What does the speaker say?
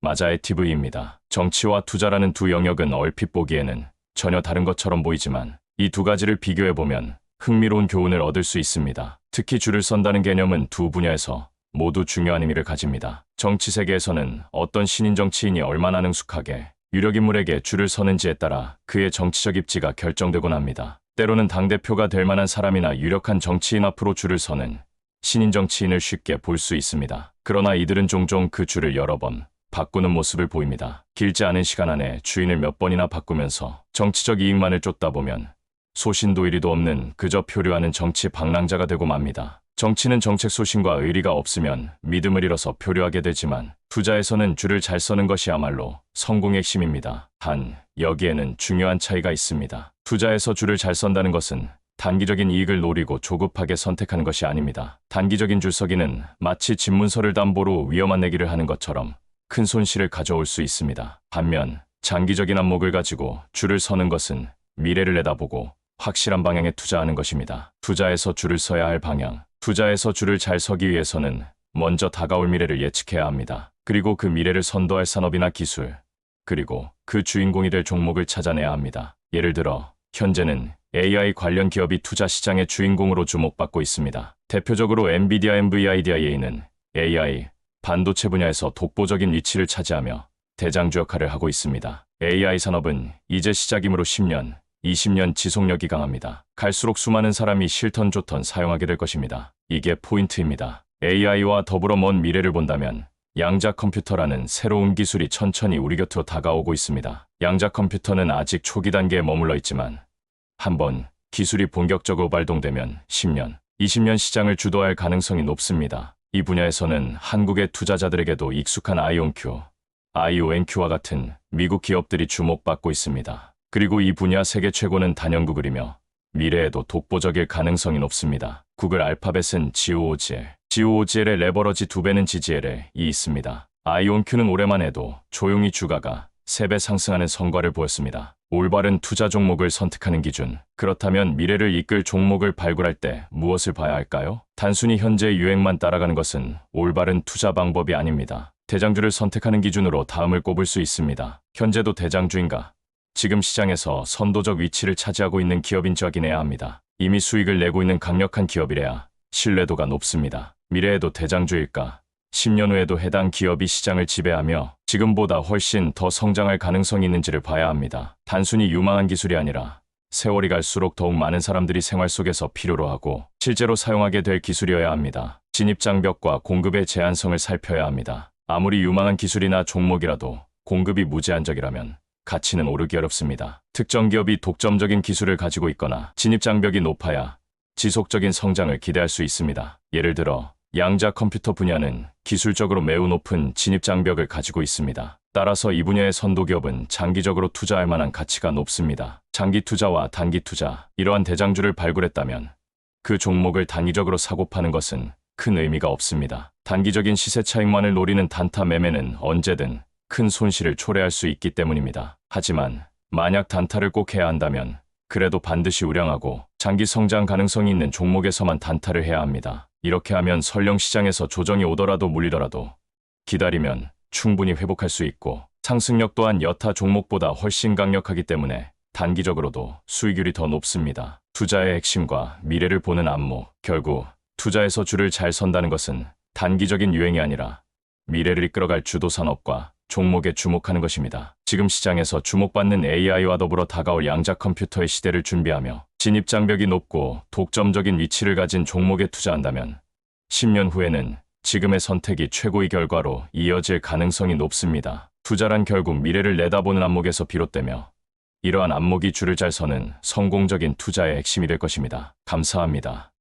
마자의 TV입니다. 정치와 투자라는 두 영역은 얼핏 보기에는 전혀 다른 것처럼 보이지만 이 두 가지를 비교해보면 흥미로운 교훈을 얻을 수 있습니다. 특히 줄을 선다는 개념은 두 분야에서 모두 중요한 의미를 가집니다. 정치 세계에서는 어떤 신인 정치인이 얼마나 능숙하게 유력인물에게 줄을 서는지에 따라 그의 정치적 입지가 결정되곤 합니다. 때로는 당대표가 될 만한 사람이나 유력한 정치인 앞으로 줄을 서는 신인 정치인을 쉽게 볼 수 있습니다. 그러나 이들은 종종 그 줄을 여러 번 바꾸는 모습을 보입니다. 길지 않은 시간 안에 주인을 몇 번이나 바꾸면서 정치적 이익만을 쫓다 보면 소신도 의리도 없는 그저 표류하는 정치 방랑자가 되고 맙니다. 정치는 정책 소신과 의리가 없으면 믿음을 잃어서 표류하게 되지만 투자에서는 줄을 잘 서는 것이야말로 성공의 핵심입니다. 단 여기에는 중요한 차이가 있습니다. 투자에서 줄을 잘 선다는 것은 단기적인 이익을 노리고 조급하게 선택하는 것이 아닙니다. 단기적인 줄서기는 마치 집문서를 담보로 위험한 내기를 하는 것처럼 큰 손실을 가져올 수 있습니다. 반면 장기적인 안목을 가지고 줄을 서는 것은 미래를 내다보고 확실한 방향에 투자하는 것입니다. 투자에서 줄을 서야 할 방향. 투자에서 줄을 잘 서기 위해서는 먼저 다가올 미래를 예측해야 합니다. 그리고 그 미래를 선도할 산업이나 기술, 그리고 그 주인공이 될 종목을 찾아내야 합니다. 예를 들어, 현재는 AI 관련 기업이 투자 시장의 주인공으로 주목받고 있습니다. 대표적으로 엔비디아 NVIDIA는 AI, 반도체 분야에서 독보적인 위치를 차지하며 대장주 역할을 하고 있습니다. AI 산업은 이제 시작이므로 10년, 20년 지속력이 강합니다. 갈수록 수많은 사람이 싫던 좋던 사용하게 될 것입니다. 이게 포인트입니다. AI와 더불어 먼 미래를 본다면 양자 컴퓨터라는 새로운 기술이 천천히 우리 곁으로 다가오고 있습니다. 양자 컴퓨터는 아직 초기 단계에 머물러 있지만 한번 기술이 본격적으로 발동되면 10년, 20년 시장을 주도할 가능성이 높습니다. 이 분야에서는 한국의 투자자들에게도 익숙한 아이온큐, IONQ와 같은 미국 기업들이 주목받고 있습니다. 그리고 이 분야 세계 최고는 단연 구글이며 미래에도 독보적일 가능성이 높습니다. 구글 알파벳은 GOOGL, GOOGL의 레버러지 두 배는 GGL에 이 있습니다. 아이온큐는 올해만 해도 조용히 주가가 3배 상승하는 성과를 보였습니다. 올바른 투자 종목을 선택하는 기준. 그렇다면 미래를 이끌 종목을 발굴할 때 무엇을 봐야 할까요? 단순히 현재 유행만 따라가는 것은 올바른 투자 방법이 아닙니다. 대장주를 선택하는 기준으로 다음을 꼽을 수 있습니다. 현재도 대장주인가? 지금 시장에서 선도적 위치를 차지하고 있는 기업인지 확인해야 합니다. 이미 수익을 내고 있는 강력한 기업이래야 신뢰도가 높습니다. 미래에도 대장주일까? 10년 후에도 해당 기업이 시장을 지배하며 지금보다 훨씬 더 성장할 가능성이 있는지를 봐야 합니다. 단순히 유망한 기술이 아니라 세월이 갈수록 더욱 많은 사람들이 생활 속에서 필요로 하고 실제로 사용하게 될 기술이어야 합니다. 진입 장벽과 공급의 제한성을 살펴야 합니다. 아무리 유망한 기술이나 종목이라도 공급이 무제한적이라면 가치는 오르기 어렵습니다. 특정 기업이 독점적인 기술을 가지고 있거나 진입 장벽이 높아야 지속적인 성장을 기대할 수 있습니다. 예를 들어 양자 컴퓨터 분야는 기술적으로 매우 높은 진입 장벽을 가지고 있습니다. 따라서 이 분야의 선도 기업은 장기적으로 투자할 만한 가치가 높습니다. 장기 투자와 단기 투자, 이러한 대장주를 발굴했다면 그 종목을 단기적으로 사고 파는 것은 큰 의미가 없습니다. 단기적인 시세 차익만을 노리는 단타 매매는 언제든 큰 손실을 초래할 수 있기 때문입니다. 하지만 만약 단타를 꼭 해야 한다면 그래도 반드시 우량하고 장기 성장 가능성이 있는 종목에서만 단타를 해야 합니다. 이렇게 하면 설령 시장에서 조정이 오더라도 물리더라도 기다리면 충분히 회복할 수 있고 상승력 또한 여타 종목보다 훨씬 강력하기 때문에 단기적으로도 수익률이 더 높습니다. 투자의 핵심과 미래를 보는 안목, 결국 투자에서 줄을 잘 선다는 것은 단기적인 유행이 아니라 미래를 이끌어갈 주도 산업과 종목에 주목하는 것입니다. 지금 시장에서 주목받는 AI와 더불어 다가올 양자 컴퓨터의 시대를 준비하며 진입 장벽이 높고 독점적인 위치를 가진 종목에 투자한다면 10년 후에는 지금의 선택이 최고의 결과로 이어질 가능성이 높습니다. 투자란 결국 미래를 내다보는 안목에서 비롯되며 이러한 안목이 줄을 잘 서는 성공적인 투자의 핵심이 될 것입니다. 감사합니다.